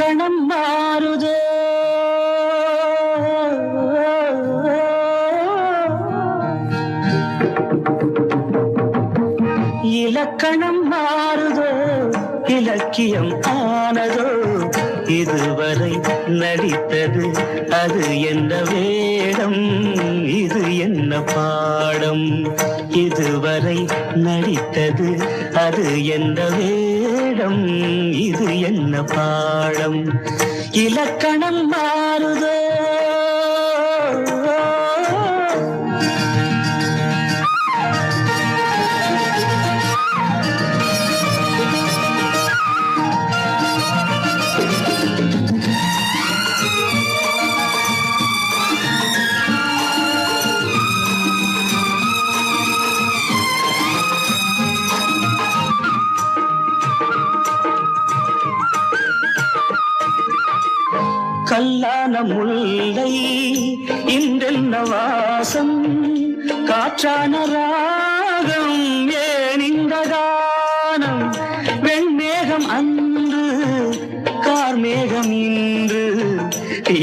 இலக்கணம் மாறுதோ? இலக்கணம் மாறுதோ? இலக்கியம் ஆனதோ? இதுவரை நடித்தது அது என்ன வேடம்? இது என்ன பாடம்? இதுவரை நடித்தது அது என்ன வேடம் இது என்ன பாடம்? இலக்கணம் மாறுதோ கல்லான முல்லை இன்றென்ன வாசம்? காற்றான ராகம்.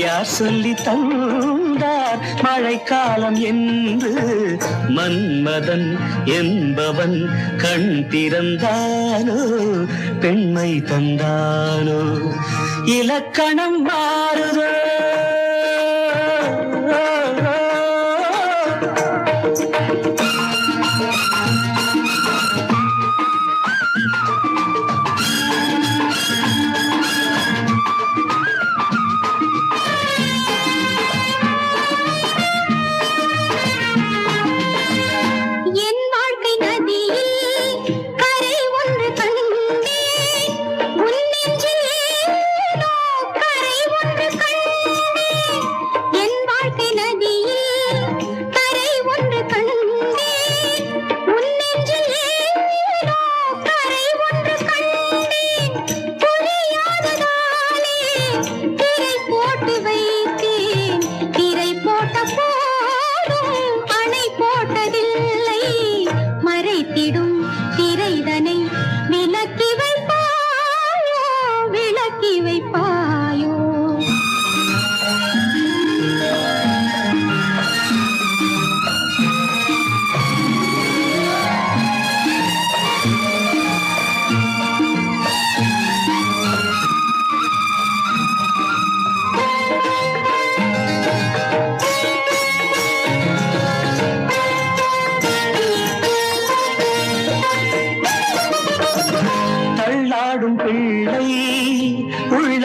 யார் சொல்லி தந்தார். மழைக்காலம் என்று மன்மதன் என்பவன் கண் திறந்தானோ பெண்மை தந்தானோ. இலக்கணம் மாறுதோ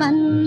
问